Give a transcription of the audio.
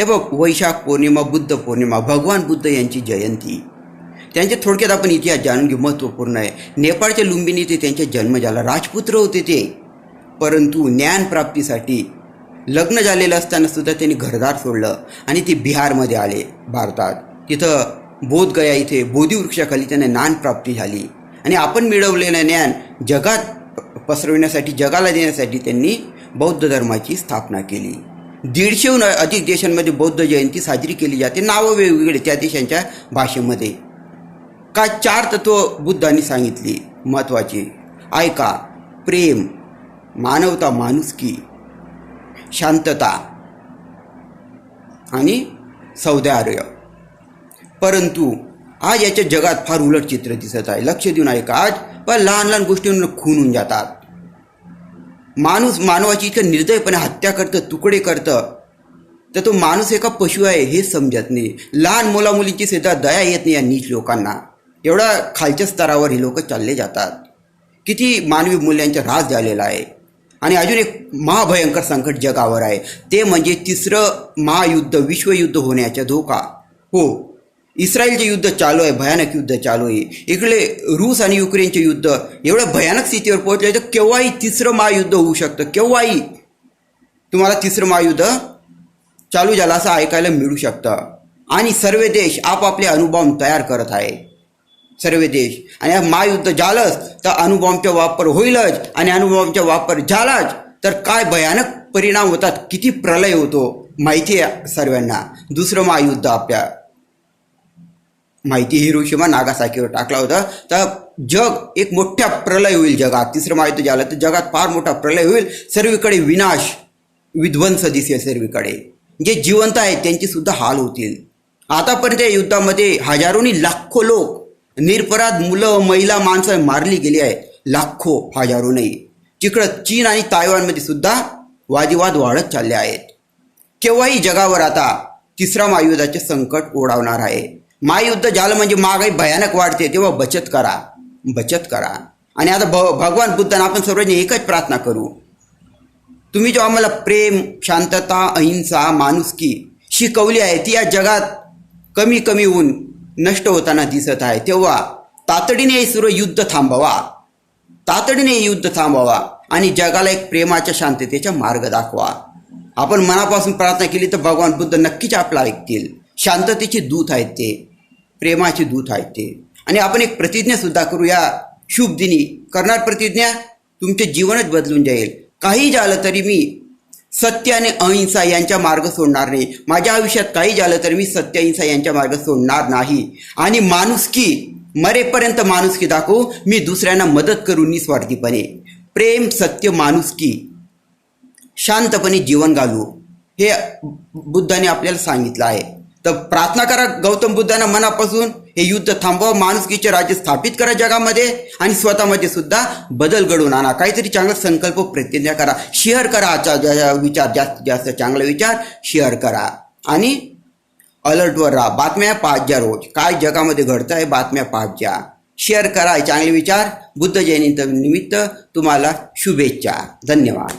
हे बघ वैशाख पौर्णिमा बुद्ध पौर्णिमा भगवान बुद्ध यांची जयंती. त्यांचे थोडक्यात आपण इतिहास जाणून घेऊ महत्त्वपूर्ण आहे. नेपाळच्या लुंबिनी ते त्यांचा जन्म झाला राजपुत्र होते ते. परंतु ज्ञानप्राप्तीसाठी लग्न झालेलं असताना सुद्धा त्यांनी घरदार सोडलं आणि ते बिहारमध्ये आले भारतात. तिथं बोधगया इथे बोधीवृक्षाखाली त्यांना ज्ञानप्राप्ती झाली. आणि आपण मिळवलेलं ज्ञान जगात पसरविण्यासाठी जगाला देण्यासाठी त्यांनी बौद्ध धर्माची स्थापना केली. दीडशेहून अधिक देशांमध्ये बौद्ध जयंती साजरी केली जाते. नावं वेगवेगळे त्या देशांच्या भाषेमध्ये. का चार तत्व बुद्धांनी सांगितली? महत्त्वाची. ऐका. प्रेम मानवता माणुसकी शांतता आणि सौदार्य परंतु आज याच्या जगात फार उलट चित्र दिसत आहे. लक्ष देऊन ऐका. आज पण लहान लहान गोष्टींवर खून होऊन जातात. माणूस मानवाची इतकं निर्दयपणे हत्या करतं तुकडे करतं तर तो माणूस एका पशु आहे हे समजत नाही. लहान मुलामुलींची सुद्धा दया येत नाही या नीच लोकांना. एवढा खालच्या स्तरावर हे लोक चालले जातात. किती मानवी मूल्यांचा ऱ्हास झालेला आहे. आणि अजून एक महाभयंकर संकट जगावर आहे. ते म्हणजे तिसरं महायुद्ध विश्वयुद्ध होण्याचा धोका. हो. इस्रायलचे युद्ध चालू आहे भयानक युद्ध चालू आहे. इकडे रूस आणि युक्रेनचे युद्ध एवढं भयानक स्थितीवर पोहोचले तर केव्हाही तिसरं महायुद्ध होऊ शकतं? केव्हाही? तुम्हाला तिसरं महायुद्ध चालू झालं असं ऐकायला मिळू शकतं. आणि सर्व देश आपापले अणुबॉम्ब तयार करत आहे. सर्व देश. आणि महायुद्ध झालंच तर अणुबॉम्बचा वापर होईलच. आणि अणुबॉम्बचा वापर झालाच तर काय भयानक परिणाम होतात? किती प्रलय होतो? माहिती आहे सर्वांना. दुसरं महायुद्ध आपल्या माहिती हिरोशिमा नागासाकीवर टाकला होता. तर जग एक मोठ्या प्रलय होईल जगात. तिसरं महायुद्ध झालं तर जगात फार मोठा प्रलय होईल. सर्वीकडे विनाश विध्वंस दिसेल सर्वीकडे. जे जिवंत आहेत त्यांचीसुद्धा हाल होतील. आतापर्यंत या युद्धामध्ये हजारोनी लाखो लोक निरपराध मुलं महिला माणसं मारली गेली आहे. लाखो हजारो नाही तिकडं चीन आणि तायवानमध्ये सुद्धा वादिवाद वाढत चालले आहेत. केव्हाही जगावर आता तिसरा महायुद्धाचे संकट ओढावणार आहे. महायुद्ध झालं म्हणजे महागाई भयानक वाढते तेव्हा बचत करा बचत करा. आणि आता भ भगवान बुद्धांना आपण सर्वजण एकच प्रार्थना करू. तुम्ही जो आम्हाला प्रेम शांतता अहिंसा माणुसकी शिकवली आहे ती या जगात कमी कमी होऊन नष्ट होताना दिसत आहे. तेव्हा तातडीने हे सर्व युद्ध थांबवा. तातडीने युद्ध थांबवा आणि जगाला एक प्रेमाच्या शांततेचा मार्ग दाखवा. आपण मनापासून प्रार्थना केली तर भगवान बुद्ध नक्कीच आपला ऐकतील. शांततेचे दूत आहेत ते. प्रेमाचे दूत आहेत ते. आणि आपण एक प्रतिज्ञासुद्धा करूया. करू या शुभ दिनी. करणार प्रतिज्ञा तुमचे जीवनच बदलून जाईल. काही झालं तरी मी सत्य आणि अहिंसा यांच्या मार्ग सोडणार नाही. माझ्या आयुष्यात काही झालं तर मी सत्य अहिंसा यांच्या मार्ग सोडणार नाही. आणि माणुसकी मरेपर्यंत माणुसकी दाखवू मी दुसऱ्यांना मदत करून निस्वार्थीपणे प्रेम सत्य माणुसकी शांतपणे जीवन घालू हे बुद्धाने आपल्याला सांगितलं आहे. तर प्रार्थना करा गौतम बुद्धांना मनापासून हे युद्ध थांबवा माणुसकीचे राज्य स्थापित करा जगामध्ये आणि स्वतःमध्ये सुद्धा बदल घडवून आणा. काहीतरी चांगला संकल्प प्रतिज्ञा करा. शेअर करा आजचा विचार जास्तीत जास्त चांगला विचार शेअर करा. आणि अलर्टवर राहा. बातम्या पाच ज्या रोज. काय जगामध्ये घडतं आहे बातम्या पाच ज्या शेअर करा चांगले विचार. बुद्ध जयंती निमित्त तुम्हाला शुभेच्छा. धन्यवाद.